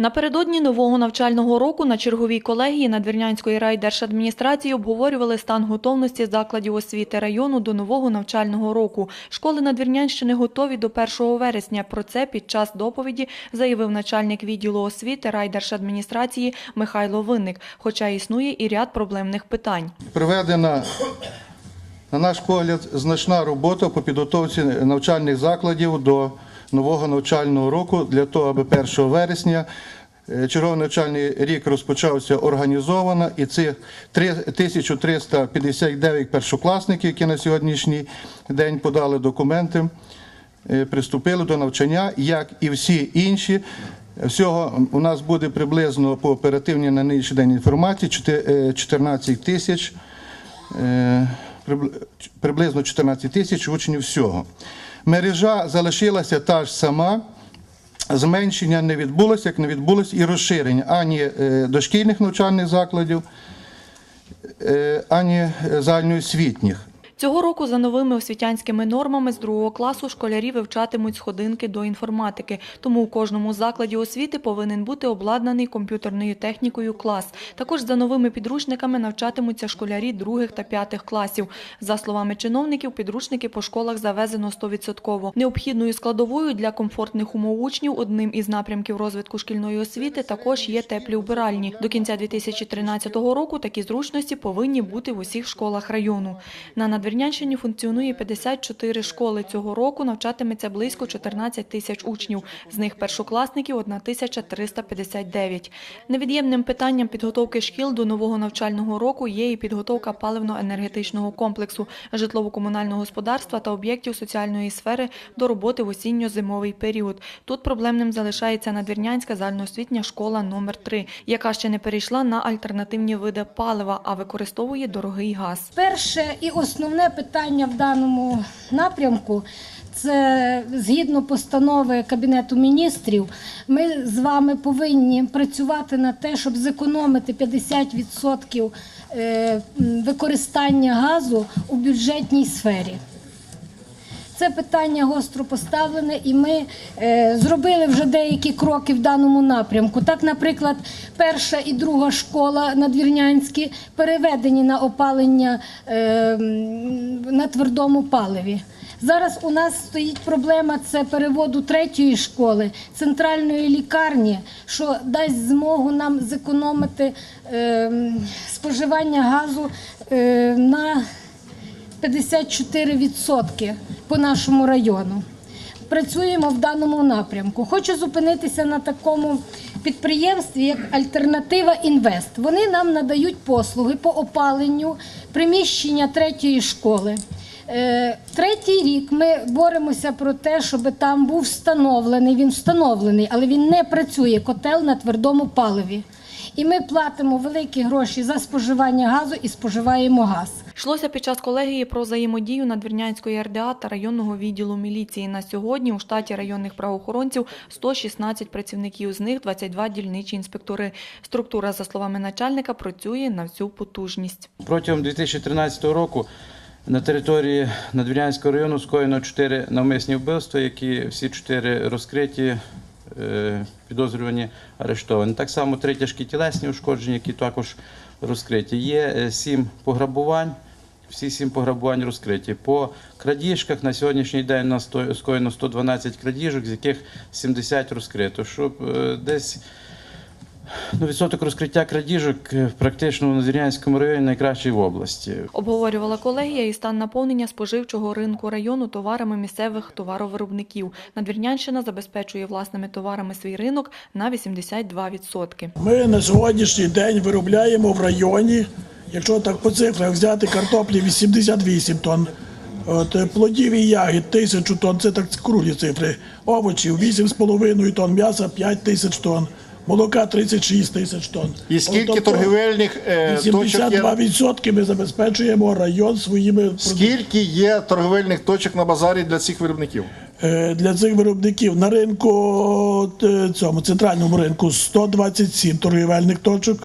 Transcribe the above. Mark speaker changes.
Speaker 1: Напередодні нового навчального року на черговій колегії Надвірнянської райдержадміністрації обговорювали стан готовності закладів освіти району до нового навчального року. Школи Надвірнянщини готові до 1 вересня. Про це під час доповіді заявив начальник відділу освіти райдержадміністрації Михайло Винник, хоча існує і ряд проблемних питань.
Speaker 2: Проведена, на наш погляд, значна робота по підготовці навчальних закладів до нового навчального року для того, аби 1 вересня е, черговий навчальний рік розпочався організовано, і три- 1359 першокласників, які на сьогоднішній день подали документи, е, приступили до навчання, як і всі інші. Всього у нас буде приблизно по оперативній на нинішній день інформації е, 14 тисяч, е, приблизно 14 тисяч учнів всього. Мережа залишилася та ж сама. Зменшення не відбулося, як не відбулося і розширення ані е, дошкільних навчальних закладів, е, ані загальноосвітніх.
Speaker 1: Цього року за новими освітянськими нормами з другого класу школярі вивчатимуть сходинки до інформатики. Тому у кожному закладі освіти повинен бути обладнаний комп'ютерною технікою клас. Також за новими підручниками навчатимуться школярі других та п'ятих класів. За словами чиновників, підручники по школах завезено 100%. Необхідною складовою для комфортних умов учнів одним із напрямків розвитку шкільної освіти також є теплі убиральні. До кінця 2013 року такі зручності повинні бути в усіх школах району. На Надвірнянщині функціонує 54 школи. Цього року навчатиметься близько 14 тисяч учнів. З них першокласників 1359. Невід'ємним питанням підготовки шкіл до нового навчального року є і підготовка паливно-енергетичного комплексу, житлово-комунального господарства та об'єктів соціальної сфери до роботи в осінньо-зимовий період. Тут проблемним залишається Надвірнянська загальноосвітня школа номер 3 яка ще не перейшла на альтернативні види палива, а використовує дорогий газ.
Speaker 3: Перше і основне питання в даному напрямку це згідно постанови Кабінету міністрів. Ми з вами повинні працювати на те, щоб зекономити 50% е, використання газу у бюджетній сфері. Це питання гостро поставлене, і ми е, зробили вже деякі кроки в даному напрямку. Так, наприклад, перша і друга школа надвірнянські переведені на опалення е, на твердому паливі. Зараз у нас стоїть проблема це переводу третьої школи, центральної лікарні, що дасть змогу нам зекономити е, споживання газу е, на 54% по нашому району. Працюємо в даному напрямку. Хочу зупинитися на такому підприємстві, як Альтернатива Інвест. Вони нам надають послуги по опаленню приміщення третьої школи. Е, Третій рік ми боремося про те, щоб там був встановлений. Він встановлений, але він не працює котел на твердому паливі. І ми платимо великі гроші за споживання газу і споживаємо газ.
Speaker 1: Йшлося під час колегії про взаємодію Надвірнянської РДА та районного відділу міліції. На сьогодні у штаті районних правоохоронців 116 працівників, з них 22 дільничі інспектори. Структура, за словами начальника, працює на всю потужність.
Speaker 4: Протягом 2013 року на території Надвірнянського району скоєно чотири навмисні вбивства, які всі чотири розкриті, підозрювані, арештовані. Так само три тяжкі тілесні ушкодження, які також розкриті. Є е, сім пограбувань. Всі сім пограбувань розкриті. По крадіжках на сьогоднішній день у нас скоєно 112 крадіжок, з яких 70 розкрито. Щоб е, десь ну, відсоток розкриття крадіжок е, практично в Надвірнянському районі найкращий в області.
Speaker 1: Обговорювала колегія і стан наповнення споживчого ринку району товарами місцевих товаровиробників. Надвірнянщина забезпечує власними товарами свій ринок на 82%.
Speaker 5: Ми на сьогоднішній день виробляємо в районі, якщо так по цифрах взяти картоплі 88 тонн, от, е, плодів і ягід 1000 тонн, це так круглі цифри, овочів 8,5 тонн, м'яса 5 тисяч тонн, молока 36 тисяч тонн.
Speaker 6: І скільки
Speaker 5: Тобто
Speaker 6: торгівельних е, точок є?
Speaker 5: 82% ми забезпечуємо район своїми.
Speaker 6: Скільки є торгівельних точок на базарі для цих виробників?
Speaker 5: Е, для цих виробників на ринку е, цьому центральному ринку 127 торгівельних точок.